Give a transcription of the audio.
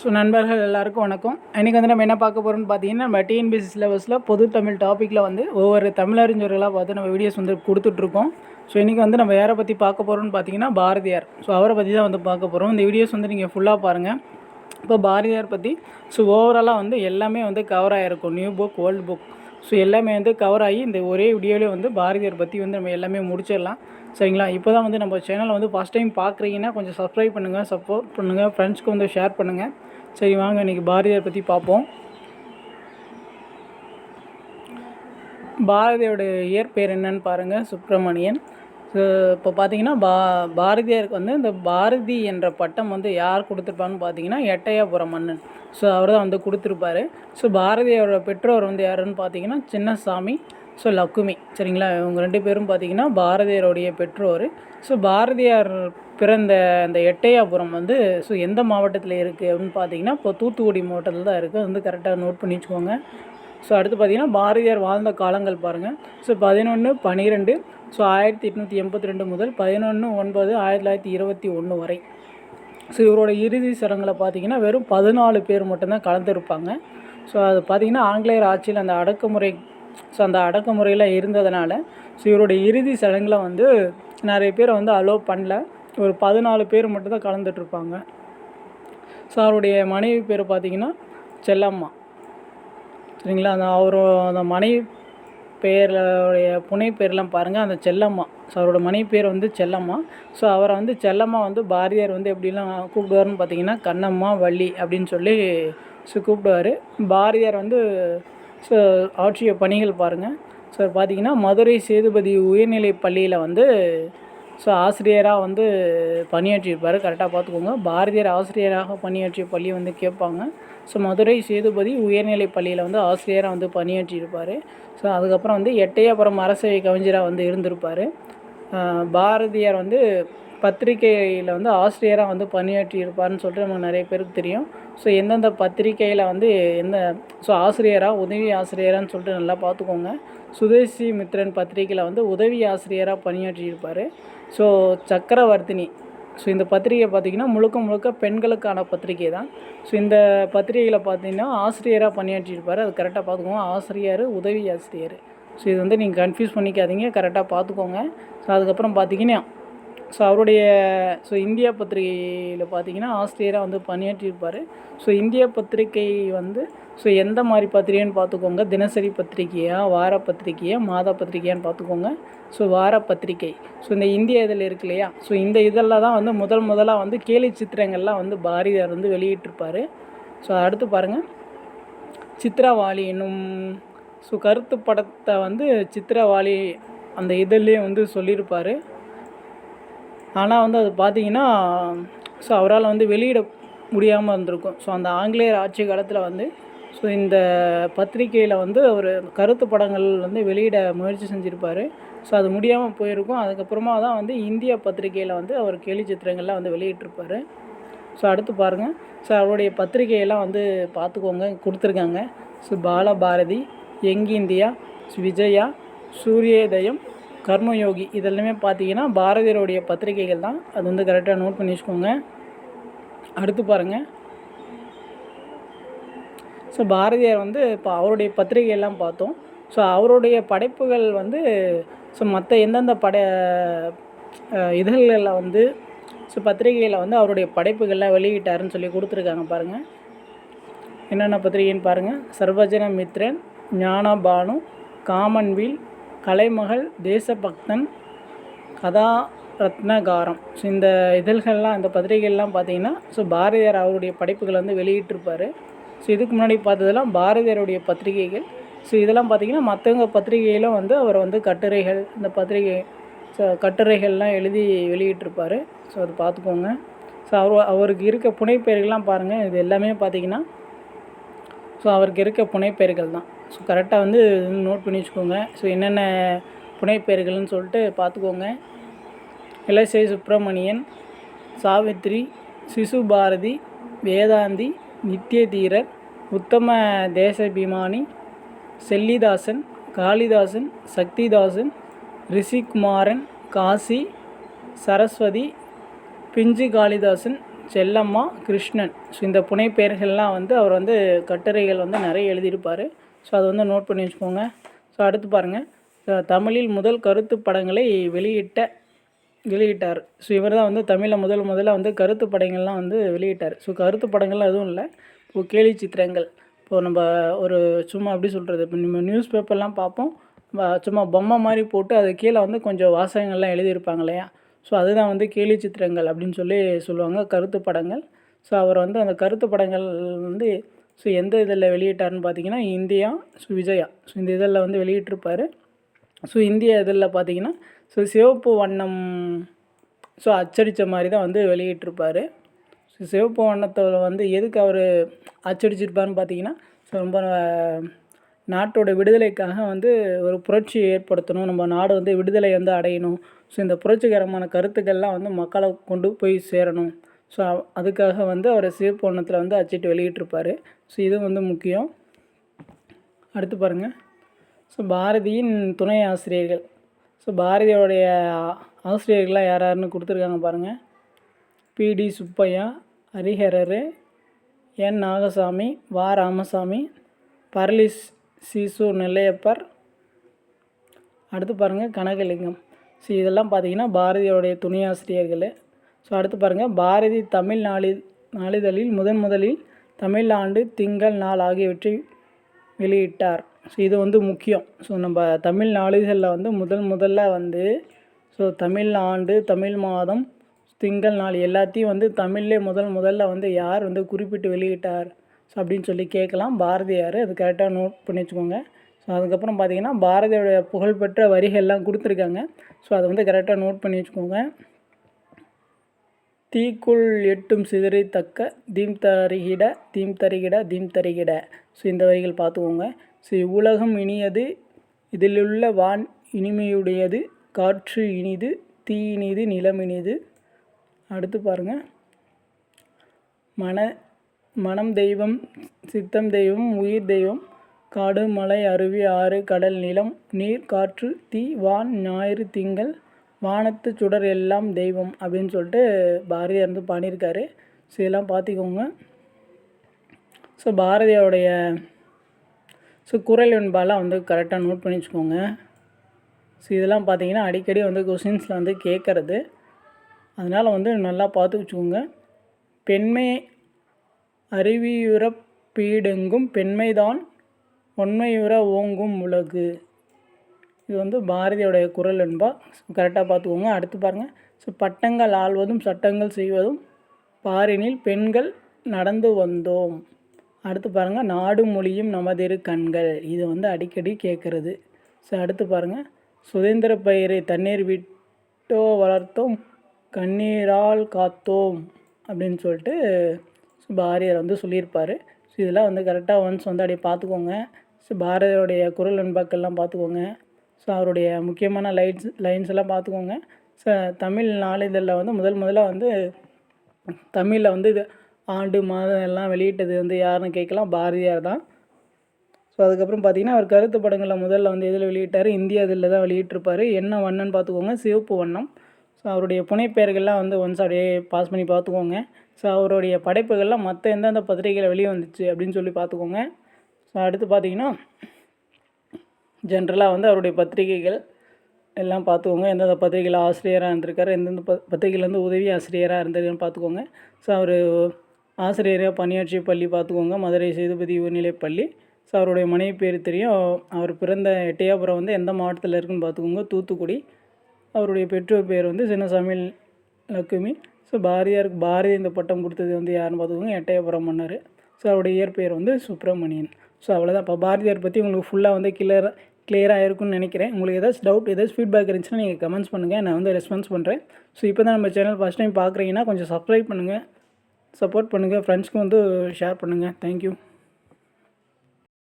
So நண்பர்கள் எல்லாருக்கும் வணக்கம். இன்றைக்கி வந்து நம்ம என்ன பார்க்க போகிறோம்னு பார்த்தீங்கன்னா நம்ம டிஎன்பிசி சிலபஸில் பொது தமிழ் டாப்பிக்கில் வந்து ஒவ்வொரு தமிழறிஞர்களாக பார்த்து நம்ம வீடியோஸ் வந்து கொடுத்துட்ருக்கோம். ஸோ இன்றைக்கி வந்து நம்ம யாரை பற்றி பார்க்க போகிறோம்னு பார்த்தீங்கன்னா பாரதியார். ஸோ அவரை பற்றி தான் வந்து பார்க்க போகிறோம் இந்த வீடியோஸ் வந்து நீங்கள் ஃபுல்லாக பாருங்கள் இப்போ பாரதியார் பற்றி ஸோ ஓவராலாக வந்து எல்லாமே வந்து கவர் ஆகிருக்கும் new book old book so எல்லாமே வந்து கவர் ஆகி இந்த ஒரே வீடியோவிலே வந்து பாரதியார் பற்றி வந்து நம்ம எல்லாமே முடிச்சிடலாம். சரிங்களா? இப்போ தான் வந்து நம்ம சேனலை வந்து ஃபஸ்ட் டைம் பார்க்குறீங்கன்னா கொஞ்சம் சப்ஸ்கிரைப் பண்ணுங்கள் சப்போர்ட் பண்ணுங்கள் ஃப்ரெண்ட்ஸ்க்கு வந்து ஷேர் பண்ணுங்கள் சரி வாங்க இன்றைக்கி பாரதியார் பற்றி பார்ப்போம் பாரதியோட இயற்பெயர் என்னன்னு பாருங்கள் சுப்பிரமணியன். ஸோ இப்போ பார்த்தீங்கன்னா பா பாரதியாருக்கு வந்து இந்த பாரதி என்ற பட்டம் வந்து யார் கொடுத்துருப்பாங்கன்னு பார்த்தீங்கன்னா எட்டயபுரம் மன்னன். ஸோ அவர் தான் வந்து கொடுத்துருப்பாரு. ஸோ பாரதியோட பெற்றோர் வந்து யாருன்னு பார்த்தீங்கன்னா சின்னசாமி. ஸோ லக்குமி சரிங்களா? இவங்க ரெண்டு பேரும் பார்த்தீங்கன்னா பாரதியாருடைய பெற்றோர். ஸோ பாரதியார் பிறந்த அந்த எட்டையாபுரம் வந்து ஸோ எந்த மாவட்டத்தில் இருக்குது அப்படின்னு பார்த்தீங்கன்னா இப்போ தூத்துக்குடி மாவட்டத்தில் தான் இருக்குது வந்து கரெக்டாக நோட் பண்ணி வச்சுக்கோங்க. ஸோ அடுத்து பார்த்தீங்கன்னா பாரதியார் வாழ்ந்த காலங்கள் பாருங்கள் ஸோ பதினொன்று பன்னிரெண்டு ஸோ ஆயிரத்தி எட்நூற்றி எண்பத்தி ரெண்டு முதல் பதினொன்று ஒன்பது ஆயிரத்தி தொள்ளாயிரத்தி இருபத்தி ஒன்று வரை. ஸோ இவரோட இறுதி சடங்கில் பார்த்தீங்கன்னா வெறும் பதினாலு பேர் மட்டும்தான் கலந்துருப்பாங்க. ஸோ அது பார்த்திங்கன்னா ஆங்கிலேயர் ஆட்சியில் அந்த அடக்குமுறை ஸோ அந்த அடக்குமுறையில் இருந்ததுனால ஸோ இவருடைய இறுதி சடங்கில் வந்து நிறைய பேரை வந்து அலோவ் பண்ணல. ஒரு பதினாலு பேர் மட்டும்தான் கலந்துட்டுருப்பாங்க ஸோ அவருடைய மனைவி பேர் பார்த்திங்கன்னா செல்லம்மா. சரிங்களா? அந்த அவர் அந்த மனைவி பேருடைய புனை பேர்லாம் பாருங்கள் அந்த செல்லம்மா. ஸோ அவரோட மனைவி பேர் வந்து செல்லம்மா. ஸோ அவரை வந்து செல்லம்மா வந்து பாரதியார் வந்து எப்படிலாம் கூப்பிடுவாருன்னு பார்த்தீங்கன்னா கண்ணம்மா வள்ளி அப்படின்னு சொல்லி ஸோ கூப்பிடுவார். பாரதியார் வந்து ஸோ ஆற்றிய பணிகள் பாருங்கள் ஸோ பார்த்தீங்கன்னா மதுரை சேதுபதி உயர்நிலை பள்ளியில் வந்து ஸோ ஆசிரியராக வந்து பணியாற்றியிருப்பார். கரெக்டாக பார்த்துக்கோங்க பாரதியார் ஆசிரியராக பணியாற்றிய பள்ளி வந்து கேட்பாங்க. ஸோ மதுரை சேதுபதி உயர்நிலை பள்ளியில் வந்து ஆசிரியராக வந்து பணியாற்றியிருப்பார். ஸோ அதுக்கப்புறம் வந்து எட்டயபுரம் அரசவை கவிஞராக வந்து இருந்திருப்பார். பாரதியார் வந்து பத்திரிகையில் வந்து ஆசிரியராக வந்து பணியாற்றியிருப்பார்னு சொல்லிட்டு நமக்கு நிறைய பேருக்கு தெரியும். ஸோ எந்தெந்த பத்திரிக்கையில் வந்து எந்த ஸோ ஆசிரியராக உதவி ஆசிரியரான்னு சொல்லிட்டு நல்லா பார்த்துக்கோங்க. சுதேசி மித்ரன் பத்திரிகையில் வந்து உதவி ஆசிரியராக பணியாற்றியிருப்பார். ஸோ சக்கரவர்த்தினி. ஸோ இந்த பத்திரிகை பார்த்திங்கன்னா முழுக்க முழுக்க பெண்களுக்கான பத்திரிகை தான். ஸோ இந்த பத்திரிகையில் பார்த்திங்கன்னா ஆசிரியராக பணியாற்றியிருப்பார். அது கரெக்டாக பார்த்துக்கோங்க. ஆசிரியர் உதவி ஆசிரியர். ஸோ இது வந்து நீங்கள் கன்ஃபியூஸ் பண்ணிக்காதீங்க. கரெக்டாக பார்த்துக்கோங்க. ஸோ அதுக்கப்புறம் பார்த்திங்கன்னா ஸோ அவருடைய ஸோ இந்தியா பத்திரிகையில் பார்த்தீங்கன்னா ஆசிரியராக வந்து பணியாற்றியிருப்பார். ஸோ இந்தியா பத்திரிகை வந்து ஸோ எந்த மாதிரி பத்திரிகைன்னு பார்த்துக்கோங்க தினசரி பத்திரிகையா வார பத்திரிகையா மாத பத்திரிகையான்னு பார்த்துக்கோங்க ஸோ வார பத்திரிகை. ஸோ இந்த இந்திய இதில் இருக்கு இல்லையா? ஸோ இந்த இதெல்லாம் தான் வந்து முதல் முதலாக வந்து கேலி சித்திரங்கள்லாம் வந்து பாரதியார் வந்து வெளியிட்டிருப்பார். ஸோ அடுத்து பாருங்கள் சித்திரவாளி என்னும் ஸோ கருத்து படத்தை வந்து சித்திரவாளி அந்த இதழ்லேயே வந்து சொல்லியிருப்பார். ஆனால் வந்து அது பார்த்தீங்கன்னா ஸோ அவரால் வந்து வெளியிட முடியாமல் இருந்திருக்கும். ஸோ அந்த ஆங்கிலேயர் ஆட்சி காலத்தில் வந்து ஸோ இந்த பத்திரிகையில் வந்து அவர் கருத்து படங்கள் வந்து வெளியிட முயற்சி செஞ்சுருப்பார். ஸோ அது முடியாமல் போயிருக்கும். அதுக்கப்புறமா தான் வந்து இந்திய பத்திரிகையில் வந்து அவர் கேலி சித்திரங்கள்லாம் வந்து வெளியிட்டிருப்பார். ஸோ அடுத்து பாருங்கள் ஸோ அவருடைய பத்திரிகையெல்லாம் வந்து பார்த்துக்கோங்க கொடுத்துருக்காங்க. ஸோ பாலபாரதி எங் இந்தியா விஜயா சூரியோதயம் கர்மயோகி இதெல்லாமே பார்த்தீங்கன்னா பாரதியருடைய பத்திரிகைகள் தான். அது வந்து கரெக்டாக நோட் பண்ணி வச்சுக்கோங்க. அடுத்து பாருங்கள் ஸோ பாரதியார் வந்து இப்போ அவருடைய பத்திரிகையெல்லாம் பார்த்தோம். ஸோ அவருடைய படைப்புகள் வந்து ஸோ மற்ற எந்தெந்த பட இதழ்களில் வந்து ஸோ பத்திரிகையில் வந்து அவருடைய படைப்புகள்லாம் வெளியிட்டாருன்னு சொல்லி கொடுத்துருக்காங்க பாருங்கள் என்னென்ன பத்திரிகைன்னு பாருங்கள் சர்வஜன மித்ரன் ஞானபானு காமன்வீல் கலைமகள் தேசபக்தன் கதா ரத்னகாரம் ஸோ இந்த இதழ்கள்லாம் இந்த பத்திரிகைகள்லாம் பார்த்தீங்கன்னா ஸோ பாரதியார் அவருடைய படைப்புகளை வந்து வெளியிட்டிருப்பார். ஸோ இதுக்கு முன்னாடி பார்த்ததெல்லாம் பாரதியாருடைய பத்திரிகைகள். ஸோ இதெல்லாம் பார்த்திங்கன்னா மற்றவங்க பத்திரிகையிலும் வந்து அவர் வந்து கட்டுரைகள் இந்த பத்திரிகை ஸோ கட்டுரைகள்லாம் எழுதி வெளியிட்டிருப்பார். ஸோ அது பார்த்துக்கோங்க. ஸோ அவர் அவருக்கு இருக்க புனைப்பெயர்கள்லாம் பாருங்கள் இது எல்லாமே பார்த்திங்கன்னா ஸோ அவருக்கு இருக்க புனைப்பெயர்கள் தான். ஸோ கரெக்டாக வந்து நோட் பண்ணி வச்சுக்கோங்க. ஸோ என்னென்ன புனைப்பெயர்கள்னு சொல்லிட்டு பார்த்துக்கோங்க. இலசை சுப்பிரமணியன் சாவித்ரி சிசு பாரதி வேதாந்தி நித்தியதீரர் உத்தம தேசபிமானி செல்லிதாசன் காளிதாசன் சக்திதாசன் ரிஷிகுமாரன் காசி சரஸ்வதி பிஞ்சு காளிதாசன் செல்லம்மா கிருஷ்ணன். ஸோ இந்த புனைப்பெயர்கள்லாம் வந்து அவர் வந்து கட்டுரைகள் வந்து நிறைய எழுதியிருப்பார். ஸோ அதை வந்து நோட் பண்ணி வச்சுக்கோங்க. ஸோ அடுத்து பாருங்கள் தமிழில் முதல் கருத்து படங்களை வெளியிட்ட வெளியிட்டார். ஸோ இவர் தான் வந்து தமிழில் முதல் முதல்ல வந்து கருத்து படங்கள்லாம் வந்து வெளியிட்டார். ஸோ கருத்து படங்கள்லாம் எதுவும் இல்லை. இப்போ கேலி சித்திரங்கள். இப்போது நம்ம ஒரு சும்மா அப்படி சொல்கிறது இப்போ நம்ம நியூஸ் பேப்பர்லாம் பார்ப்போம். சும்மா பொம்மை மாதிரி போட்டு அது கீழே வந்து கொஞ்சம் வாசகங்கள்லாம் எழுதியிருப்பாங்க இல்லையா? ஸோ அதுதான் வந்து கேலி சித்திரங்கள் அப்படின்னு சொல்லி சொல்லுவாங்க கருத்து படங்கள். ஸோ அவர் வந்து அந்த கருத்து படங்கள் வந்து ஸோ எந்த இதில் வெளியிட்டாருன்னு பார்த்தீங்கன்னா இந்தியா ஸோ விஜயா. ஸோ இந்த இதில் வந்து வெளியிட்டிருப்பார். ஸோ இந்திய இதில் பார்த்தீங்கன்னா ஸோ சிவப்பு வண்ணம் ஸோ அச்சடித்த மாதிரி தான் வந்து வெளியிட்டிருப்பார். ஸோ சிவப்பு வண்ணத்தில் வந்து எதுக்கு அவர் அச்சடிச்சிருப்பாருன்னு பார்த்தீங்கன்னா ஸோ ரொம்ப நாட்டோட விடுதலைக்காக வந்து ஒரு புரட்சி ஏற்படுத்தணும். நம்ம நாடு வந்து விடுதலை வந்து அடையணும். ஸோ இந்த புரட்சிகரமான கருத்துக்கள்லாம் வந்து மக்களை கொண்டு போய் சேரணும். ஸோ அதுக்காக வந்து அவர் சிவப்பு வந்து அச்சிட்டு வெளியிட்டிருப்பார். ஸோ இது வந்து முக்கியம். அடுத்து பாருங்கள் ஸோ பாரதியின் துணை ஆசிரியர்கள். ஸோ பாரதியோடைய ஆசிரியர்கள்லாம் யார் யாருன்னு கொடுத்துருக்காங்க பாருங்கள் பிடி சுப்பையா ஹரிஹரர் என். நாகசாமி வா. ராமசாமி பரளி சிசு நெல்லையப்பர். அடுத்து பாருங்கள் கனகலிங்கம். ஸோ இதெல்லாம் பார்த்தீங்கன்னா பாரதியோடைய துணை ஆசிரியர்கள். ஸோ அடுத்து பாருங்கள் பாரதி தமிழ் நாளி நாளிதழில் முதன் முதலில் தமிழ் ஆண்டு திங்கள் நாள் ஆகியவற்றை வெளியிட்டார். ஸோ இது வந்து முக்கியம். ஸோ நம்ம தமிழ் நாளிதழில் வந்து முதல் முதல்ல வந்து ஸோ தமிழ் ஆண்டு தமிழ் மாதம் திங்கள் நாள் எல்லாத்தையும் வந்து தமிழ்லே முதல் முதல்ல வந்து யார் வந்து குறிப்பிட்டு வெளியிட்டார்? ஸோ அப்படின்னு சொல்லி கேட்கலாம். பாரதியார் அது கரெக்டாக நோட் பண்ணி வச்சுக்கோங்க. ஸோ அதுக்கப்புறம் பார்த்தீங்கன்னா பாரதியோட புகழ்பெற்ற வரிகள்லாம் கொடுத்துருக்காங்க. ஸோ அதை வந்து கரெக்டாக நோட் பண்ணி வச்சுக்கோங்க. தீக்குள் எட்டும் சிதறி தக்க தீம் தருகிட தீம் தருகிட தீம் தருகிட. ஸோ இந்த வரிகள் பார்த்துக்கோங்க. ஸோ இவ்வுலகம் இனியது இதிலுள்ள வான் இனிமையுடையது காற்று இனிது தீ இனிது நிலம் இனிது. அடுத்து பாருங்கள் மன மனம் தெய்வம் சித்தம் தெய்வம் உயிர் தெய்வம் காடு மலை அருவி ஆறு கடல் நிலம் நீர் காற்று தீ வான் ஞாயிறு திங்கள் வானத்து சுடர் எல்லாம் தெய்வம் அப்படின்னு சொல்லிட்டு பாரதியார் வந்து பாடியிருக்காரு. ஸோ இதெல்லாம் பார்த்துக்கோங்க. ஸோ பாரதியாருடைய ஸோ குரல் என்பாலாம் வந்து கரெக்டாக நோட் பண்ணி வச்சுக்கோங்க ஸோ இதெல்லாம் பார்த்தீங்கன்னா அடிக்கடி வந்து கொஷின்ஸில் வந்து கேட்குறது. அதனால் வந்து நல்லா பார்த்து வச்சுக்கோங்க பெண்மை அறிவியுறப் பீடெங்கும் பெண்மைதான் உண்மையுற ஓங்கும் உலகு. இது வந்து பாரதியோடைய குரல் என்பா. கரெக்டாக பார்த்துக்கோங்க அடுத்து பாருங்கள் ஸோ பட்டங்கள் ஆள்வதும் சட்டங்கள் செய்வதும் பாரினில் பெண்கள் நடந்து வந்தோம். அடுத்து பாருங்கள் நாடு மொழியும் நமதிரு கண்கள். இது வந்து அடிக்கடி கேட்குறது ஸோ அடுத்து பாருங்கள் சுதந்திர பயிரை தண்ணீர் விட்டோ வளர்த்தோம் கண்ணீரால் காத்தோம் அப்படின்னு சொல்லிட்டு பாரதியார் வந்து சொல்லியிருப்பார். ஸோ இதெல்லாம் வந்து கரெக்டாக ஒன்ஸ் வந்து அப்படியே பார்த்துக்கோங்க. ஸோ பாரதியருடைய குரல் அன்பாக்கள்லாம் பார்த்துக்கோங்க. ஸோ அவருடைய முக்கியமான லைன்ஸ் லைன்ஸ் எல்லாம் பார்த்துக்கோங்க. ஸோ தமிழ் நாளிதழில் வந்து முதல் முதல்ல வந்து தமிழில் வந்து இது ஆண்டு மாதம் எல்லாம் வெளியிட்டது வந்து யாருன்னு கேட்கலாம். பாரதியார் தான். ஸோ அதுக்கப்புறம் பார்த்தீங்கன்னா அவர் கருத்து படங்களை முதல்ல வந்து எதில் வெளியிட்டார்? இந்தியா இதில் தான் வெளியிட்டிருப்பார். என்ன வண்ணம்னு பார்த்துக்கோங்க. சிவப்பு வண்ணம். ஸோ அவருடைய புனைப்பெயர்கள்லாம் வந்து ஒன்ஸ் அப்படியே பாஸ் பண்ணி பார்த்துக்கோங்க. ஸோ அவருடைய படைப்புகள்லாம் மற்ற எந்தெந்த பத்திரிகையில் வெளியே வந்துச்சு அப்படின்னு சொல்லி பார்த்துக்கோங்க. ஸோ அடுத்து பார்த்தீங்கன்னா ஜென்ரலாக வந்து அவருடைய பத்திரிகைகள் எல்லாம் பார்த்துக்கோங்க. எந்தெந்த பத்திரிகையில் ஆசிரியராக இருந்திருக்காரு எந்தெந்த ப பத்திரிகையில் வந்து உதவி ஆசிரியராக இருந்திருக்குன்னு பார்த்துக்கோங்க. ஸோ அவர் ஆசிரியராக பணியாற்றிய பள்ளி பார்த்துக்கோங்க. மதுரை சேதுபதி உயர்நிலைப் பள்ளி. ஸோ அவருடைய மனைவி பேர் தெரியும். அவர் பிறந்த எட்டையாபுரம் வந்து எந்த மாவட்டத்தில் இருக்குன்னு பார்த்துக்கோங்க. தூத்துக்குடி. அவருடைய பெற்றோர் பேர் வந்து சின்னசாமி லக்குமி. ஸோ பாரதியாருக்கு பாரதி இந்த பட்டம் கொடுத்தது வந்து யாருன்னு பார்த்துக்கோங்க எட்டயபுரம் மன்னர். ஸோ அவருடைய இயற்பெயர் வந்து சுப்பிரமணியன். ஸோ அவ்வளோதான் இப்போ பாரதியார் பற்றி உங்களுக்கு ஃபுல்லாக வந்து கிளியர் கிளியராக இருக்கும்னு நினைக்கிறேன். உங்களுக்கு ஏதாச்சும் டவுட் ஏதாச்சும் ஃபீட்பேக் இருந்துச்சுன்னா நீங்கள் கமெண்ட்ஸ் பண்ணுங்கள் நான் வந்து ரெஸ்பான்ஸ் பண்ணுறேன் ஸோ இப்போ தான் நம்ம சேனல் ஃபஸ்ட் டைம் பார்க்குறீங்கன்னா கொஞ்சம் சப்ஸ்கிரைப் பண்ணுங்கள் சப்போர்ட் பண்ணுங்கள் ஃப்ரெண்ட்ஸ்க்கு வந்து ஷேர் பண்ணுங்கள் தேங்க்யூ